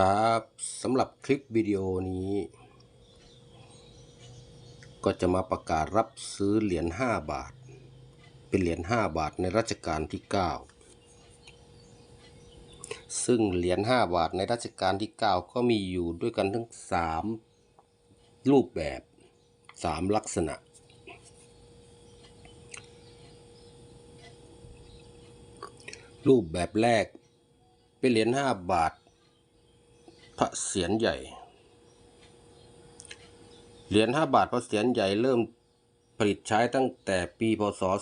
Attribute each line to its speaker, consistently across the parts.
Speaker 1: ครับสำหรับคลิปวิดีโอนี้ ก็จะมาประกาศรับซื้อเหรียญ5บาท เป็นเหรียญ5บาทในรัชกาลที่ 9 ซึ่งเหรียญ5บาทในรัชกาลที่ 9 ก็มีอยู่ด้วยกันทั้ง 3 รูปแบบ 3 ลักษณะ รูปแบบแรกเป็นเหรียญ5บาท พระเศียรใหญ่ เหรียญ 5 บาทพระเศียรใหญ่เริ่มผลิตใช้ตั้งแต่ปีพศ 2551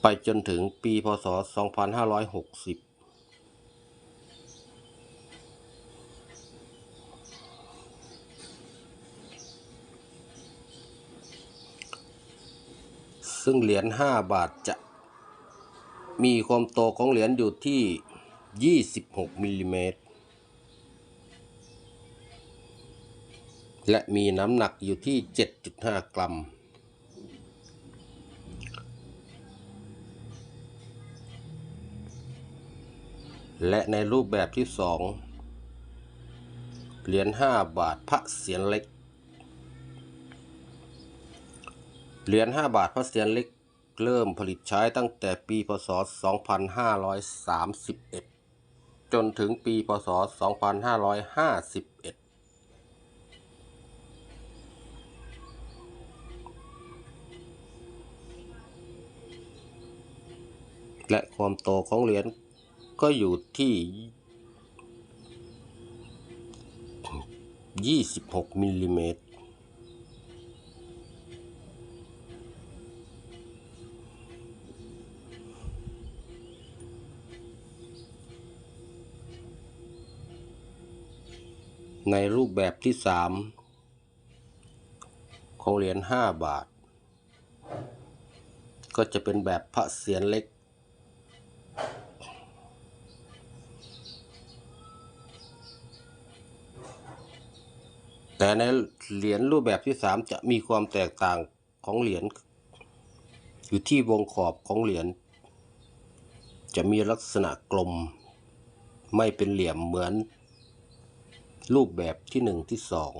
Speaker 1: ไปจนถึงปีพศ 2560ซึ่งเหรียญ 5 บาทจะ มีความโตของเหรียญอยู่ที่ 26มิลลิเมตร และมีน้ำหนักอยู่ที่ 7.5 กรัม และในรูปแบบที่ 2 เหรียญ5บาทพระเศียรเล็ก เหรียญ5บาทพระเศียรเล็ก เริ่มผลิตใช้ตั้งแต่ปีพศ 2531 จนถึงปีพศ 2551และความโตของเหรียญก็อยู่ที่ 26มิลลิเมตร ในรูปแบบที่3ของเหรียญ5บาท ก็จะเป็นแบบพระเศียรเล็ก แต่ในเหรียญรูปแบบที่3จะมีความแตกต่างของเหรียญอยู่ที่วงขอบของเหรียญจะมีลักษณะกลม ไม่เป็นเหลี่ยมเหมือน รูปแบบที่หนึ่งที่สอง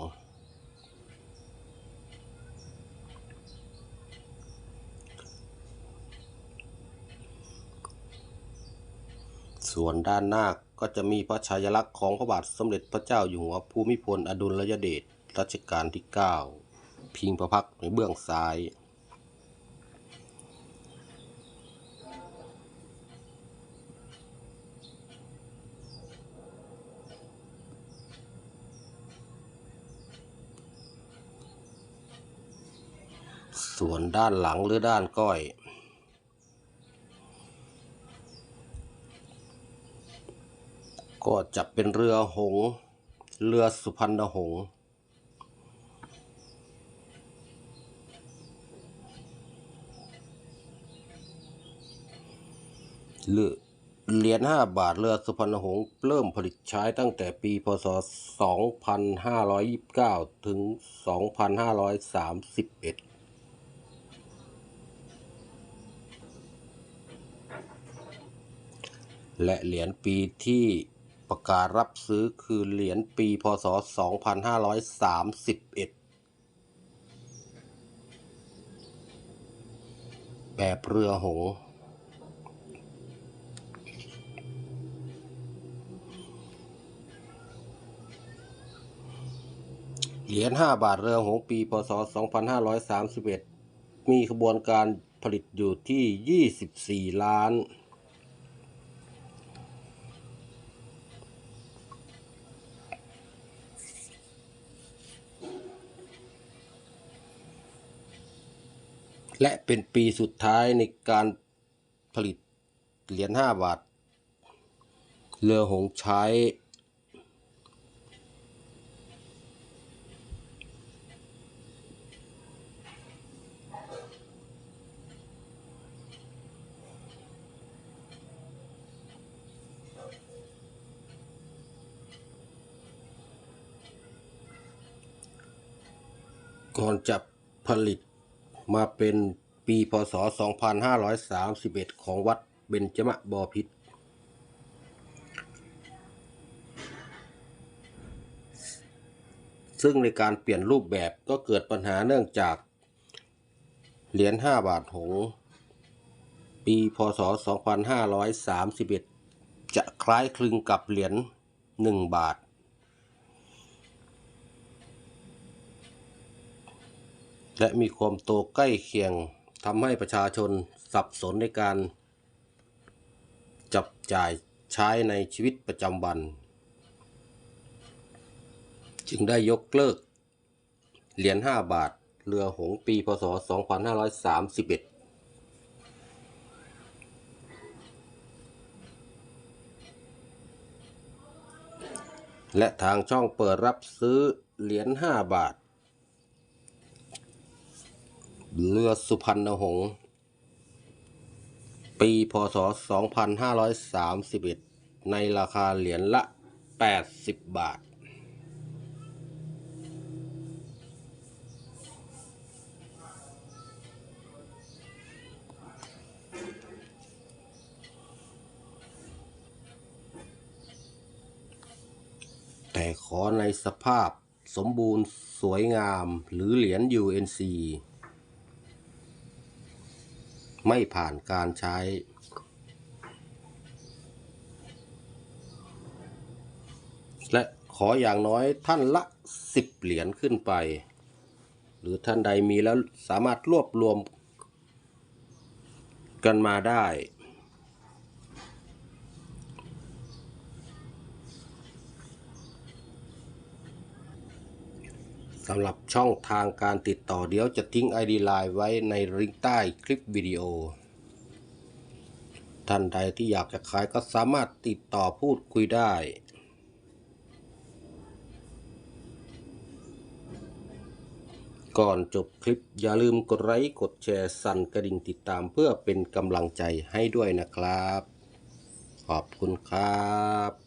Speaker 1: ส่วนด้านหน้าก็จะมีพระชายลักษณ์ของพระบาทสมเด็จพระเจ้าอยู่หัวภูมิพลอดุลยเดชรัชกาลที่ 9 พิงพระพักในเบื้องซ้าย ส่วนด้านหลังหรือด้านก้อย ก็จะเป็นเรือหง เรือสุพรรณหงส์เรือเหรียญ5บาทเรือสุพรรณหงส์เริ่มผลิตใช้ตั้งแต่ปี พศ 2529 ถึง 2531 และเหรียญปีที่ประกาศรับซื้อคือเหรียญปีพศ 2531 แบบเรือหง เหรียญ 5 บาทเรือหงปี พศ 2531 มีขบวนการผลิตอยู่ที่ 24 ล้าน และเป็นปีสุดท้ายในการผลิตเหรียญ5บาท เรือหงใช้ ก่อนจะผลิต มาเป็นปีพศ 2531 ของวัดเบญจมบอพิษซึ่งในการเปลี่ยนรูปแบบก็เกิดปัญหาเนื่องจาก เหรียญ 5 บาทหง ปีพศ 2531 จะคล้ายคลึงกับเหรียญ 1 บาท และมีความโตใกล้เคียงทำให้ประชาชนสับสนในการ จับจ่ายใช้ในชีวิตประจำวัน จึงได้ยกเลิก เหรียญ5บาท เรือหงปีพศ 2531และทางช่องเปิดรับซื้อเหรียญ5บาท เรือสุพรรณหงษ์ปี พศ 2531 ในราคาเหรียญละ 80 บาท แต่ขอในสภาพสมบูรณ์สวยงามหรือเหรียญ UNC ไม่ผ่านการใช้ และขออย่างน้อยท่านละ 10 เหรียญขึ้นไป หรือท่านใดมีแล้วสามารถรวบรวมกันมาได้ สำหรับช่องทางการติดต่อเดี๋ยวจะทิ้ง ID Line ไว้ในลิงก์ใต้คลิปวิดีโอ ท่านใดที่อยากจะขายก็สามารถติดต่อพูดคุยได้ก่อนจบคลิปอย่าลืมกดไลค์กดแชร์สั่นกระดิ่งติดตามเพื่อเป็นกำลังใจให้ด้วยนะครับ ขอบคุณครับ